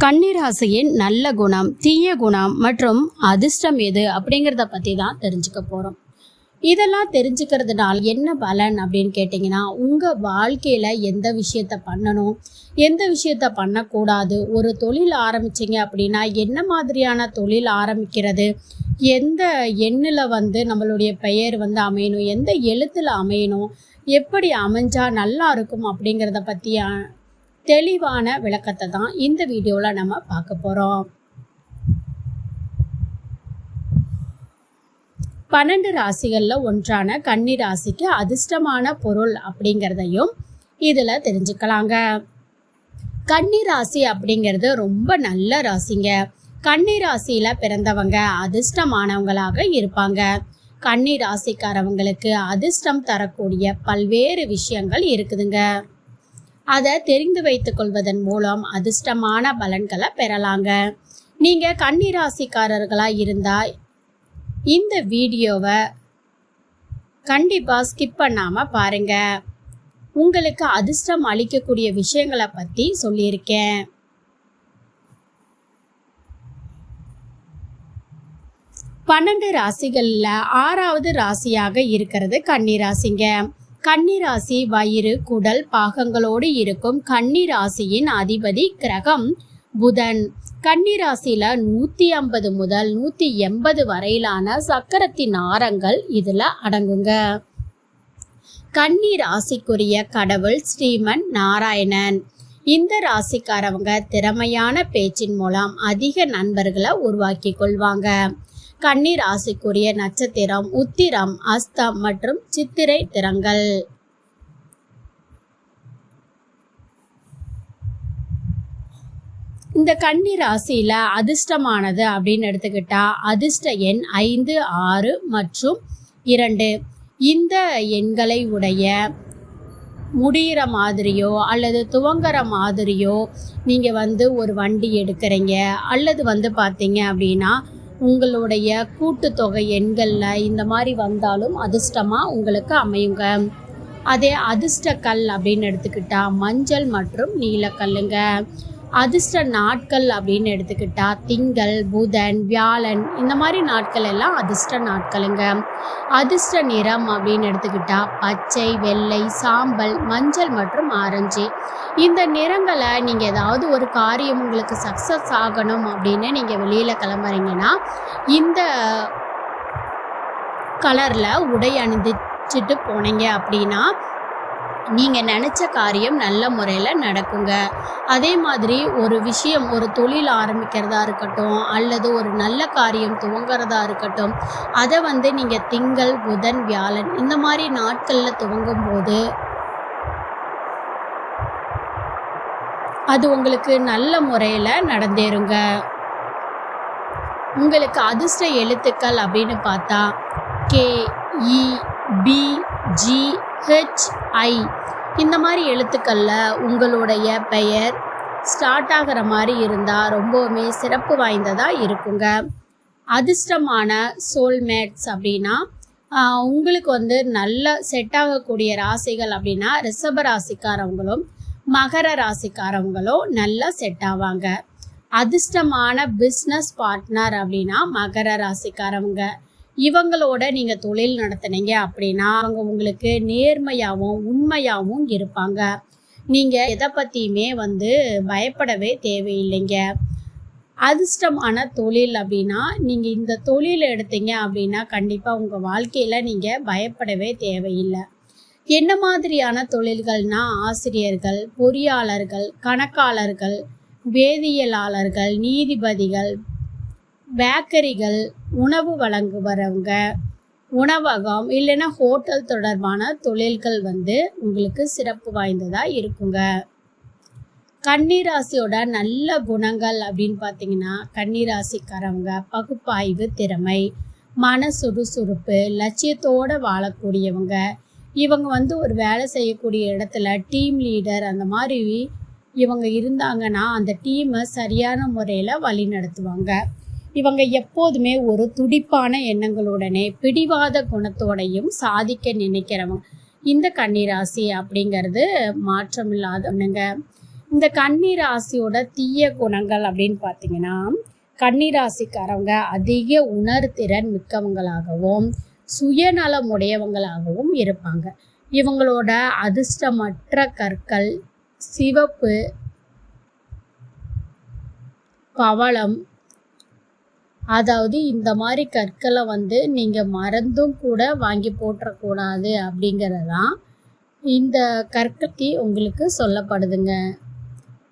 கன்னிராசியின் நல்ல குணம் தீய குணம் மற்றும் அதிர்ஷ்டம் எது அப்படிங்கிறத பற்றி தான் தெரிஞ்சுக்க போகிறோம் இதெல்லாம் தெரிஞ்சுக்கிறதுனால என்ன பலன் அப்படின்னு கேட்டிங்கன்னா உங்கள் வாழ்க்கையில் எந்த விஷயத்த பண்ணணும் எந்த விஷயத்த பண்ணக்கூடாது ஒரு தொழில் ஆரம்பிச்சிங்க அப்படின்னா என்ன மாதிரியான தொழில் ஆரம்பிக்கிறது எந்த எண்ணில் வந்து நம்மளுடைய பெயர் வந்து அமையணும் எந்த எழுத்தில் அமையணும் எப்படி அமைஞ்சால் நல்லா இருக்கும் அப்படிங்கிறத பற்றிய தெளிவான விளக்கத்தை தான் இந்த வீடியோவில் நம்ம பார்க்க போகிறோம் பன்னெண்டு ராசிகளில் ஒன்றான கன்னி ராசிக்கு அதிர்ஷ்டமான பொருள் அப்படிங்கிறதையும் இதில் தெரிஞ்சுக்கலாங்க. கன்னி ராசி அப்படிங்கிறது ரொம்ப நல்ல ராசிங்க. கன்னி ராசியில் பிறந்தவங்க அதிர்ஷ்டமானவங்களாக இருப்பாங்க. கன்னி ராசிக்காரவங்களுக்கு அதிர்ஷ்டம் தரக்கூடிய பல்வேறு விஷயங்கள் இருக்குதுங்க. அதை தெரிந்து வைத்துக் கொள்வதன் மூலம் அதிர்ஷ்டமான பலன்களை பெறலாங்க. நீங்கள் கன்னி ராசிக்காரர்களாக இருந்தால் இந்த வீடியோவை கண்டிப்பாக ஸ்கிப் பண்ணாமல் பாருங்க. உங்களுக்கு அதிர்ஷ்டம் அளிக்கக்கூடிய விஷயங்களை பற்றி சொல்லியிருக்கேன். பன்னெண்டு ராசிகளில் ஆறாவது ராசியாக இருக்கிறது கன்னி ராசிங்க கன்னிராசி வயிறு குடல் பாகங்களோடு இருக்கும் கன்னிராசியின் அதிபதி கிரகம் புதன். கன்னி நூற்றி நூத்தி ஐம்பது முதல் நூத்தி எண்பது வரையிலான சக்கரத்தின் ஆரங்கள் இதுல அடங்குங்க. கன்னி ராசிக்குரிய கடவுள் ஸ்ரீமன் நாராயணன். இந்த ராசிக்காரவங்க திறமையான பேச்சின் மூலம் அதிக நண்பர்களை உருவாக்கி கொள்வாங்க. கன்னி ராசிக்குரிய நட்சத்திரம் உத்திரம் அஸ்தம் மற்றும் சித்திரை திறங்கள். இந்த கன்னி ராசியில அதிர்ஷ்டமானது அப்படின்னு எடுத்துக்கிட்டா அதிர்ஷ்ட எண் ஐந்து ஆறு மற்றும் இரண்டு. இந்த எண்களை உடைய முடிகிற மாதிரியோ அல்லது துவங்குற மாதிரியோ நீங்கள் வந்து ஒரு வண்டி எடுக்கிறீங்க அல்லது வந்து பார்த்தீங்க அப்படின்னா உங்களுடைய கூட்டுத்தொகை எண்களில் இந்த மாதிரி வந்தாலும் அதிர்ஷ்டமாக உங்களுக்கு அமையுங்க. அதே அதிர்ஷ்ட கல் அப்படின்னு எடுத்துக்கிட்டால் மஞ்சள் மற்றும் நீலக்கல்லுங்க. அதிர்ஷ்ட நாட்கள் அப்படின்னு எடுத்துக்கிட்டா திங்கள் புதன் வியாழன் இந்த மாதிரி நாட்கள் எல்லாம் அதிர்ஷ்ட நாட்களுங்க. அதிர்ஷ்ட நிறம் அப்படின்னு எடுத்துக்கிட்டா பச்சை வெள்ளை சாம்பல் மஞ்சள் மற்றும் ஆரஞ்சு. இந்த நிறங்களை நீங்கள் ஏதாவது ஒரு காரியம் உங்களுக்கு சக்ஸஸ் ஆகணும் அப்படின்னு நீங்கள் வெளியில் கிளம்புறீங்கன்னா இந்த கலரில் உடை அணிந்துச்சிட்டு போனீங்க அப்படின்னா நீங்கள் நினச்ச காரியம் நல்ல முறையில் நடக்குங்க. அதே மாதிரி ஒரு விஷயம் ஒரு தொழில் ஆரம்பிக்கிறதா இருக்கட்டும் அல்லது ஒரு நல்ல காரியம் துவங்குறதா இருக்கட்டும் அதை வந்து நீங்கள் திங்கள் புதன் வியாழன் இந்த மாதிரி நாட்களில் துவங்கும் போது அது உங்களுக்கு நல்ல முறையில் நடந்தேறுங்க. உங்களுக்கு அதிர்ஷ்ட எழுத்துக்கள் அப்படின்னு பார்த்தா K E P G H I இந்த மாதிரி எழுத்துக்களில் உங்களுடைய பெயர் ஸ்டார்ட் ஆகிற மாதிரி இருந்தால் ரொம்பவுமே சிறப்பு வாய்ந்ததாக இருக்குங்க. அதிர்ஷ்டமான சோல்மேட்ஸ் அப்படின்னா உங்களுக்கு வந்து நல்ல செட் ஆகக்கூடிய ராசிகள் அப்படின்னா ரிஷப ராசிக்காரவங்களும் மகர ராசிக்காரவங்களும் நல்லா செட் ஆவாங்க. அதிர்ஷ்டமான பிஸ்னஸ் பார்ட்னர் அப்படின்னா மகர ராசிக்காரவங்க. இவங்களோட நீங்கள் தொழில் நடத்துனீங்க அப்படின்னா அவங்க உங்களுக்கு நேர்மையாகவும் உண்மையாகவும் இருப்பாங்க. நீங்கள் எதை பற்றியுமே வந்து பயப்படவே தேவையில்லைங்க. அதிர்ஷ்டமான தொழில் அப்படின்னா நீங்கள் இந்த தொழில் எடுத்தீங்க அப்படின்னா கண்டிப்பாக உங்கள் வாழ்க்கையில் நீங்கள் பயப்படவே தேவையில்லை. என்ன மாதிரியான தொழில்கள்னா ஆசிரியர்கள் பொறியாளர்கள் கணக்காளர்கள் வேதியியலாளர்கள் நீதிபதிகள் பேக்கரிகள் உணவு வழங்குபவங்க உணவகம் இல்லைன்னா ஹோட்டல் தொடர்பான தொழில்கள் வந்து உங்களுக்கு சிறப்பு வாய்ந்ததாக இருக்குங்க. கன்னிராசியோட நல்ல குணங்கள் அப்படின்னு பார்த்தீங்கன்னா கன்னிராசிக்காரவங்க பகுப்பாய்வு திறமை மன சுறுசுறுப்பு லட்சியத்தோடு வாழக்கூடியவங்க. இவங்க வந்து ஒரு வேலை செய்யக்கூடிய இடத்துல டீம் லீடர் அந்த மாதிரி இவங்க இருந்தாங்கன்னா அந்த டீமை சரியான முறையில் வழி நடத்துவாங்க இவங்க எப்போதுமே ஒரு துடிப்பான எண்ணங்களுடனே பிடிவாத குணத்தோடையும் சாதிக்க நினைக்கிறவங்க. இந்த கன்னிராசி அப்படிங்கிறது மாற்றமில்லாதவனுங்க. இந்த கன்னிராசியோட தீய குணங்கள் அப்படின்னு பார்த்தீங்கன்னா கன்னிராசிக்காரவங்க அதிக உணர்திறன் மிக்கவங்களாகவும் சுயநலமுடையவங்களாகவும் இருப்பாங்க. இவங்களோட அதிர்ஷ்டமற்ற கற்கள் சிவப்பு பவளம் அதாவது இந்த மாதிரி கற்களை வந்து நீங்கள் மறந்தும் கூட வாங்கி போட்டுறக்கூடாது அப்படிங்கிறதான் இந்த கற்கத்தி உங்களுக்கு சொல்லப்படுதுங்க.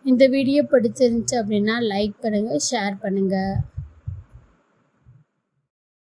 இந்த வீடியோ பிடிச்சிருந்துச்சு அப்படின்னா லைக் பண்ணுங்கள் ஷேர் பண்ணுங்கள்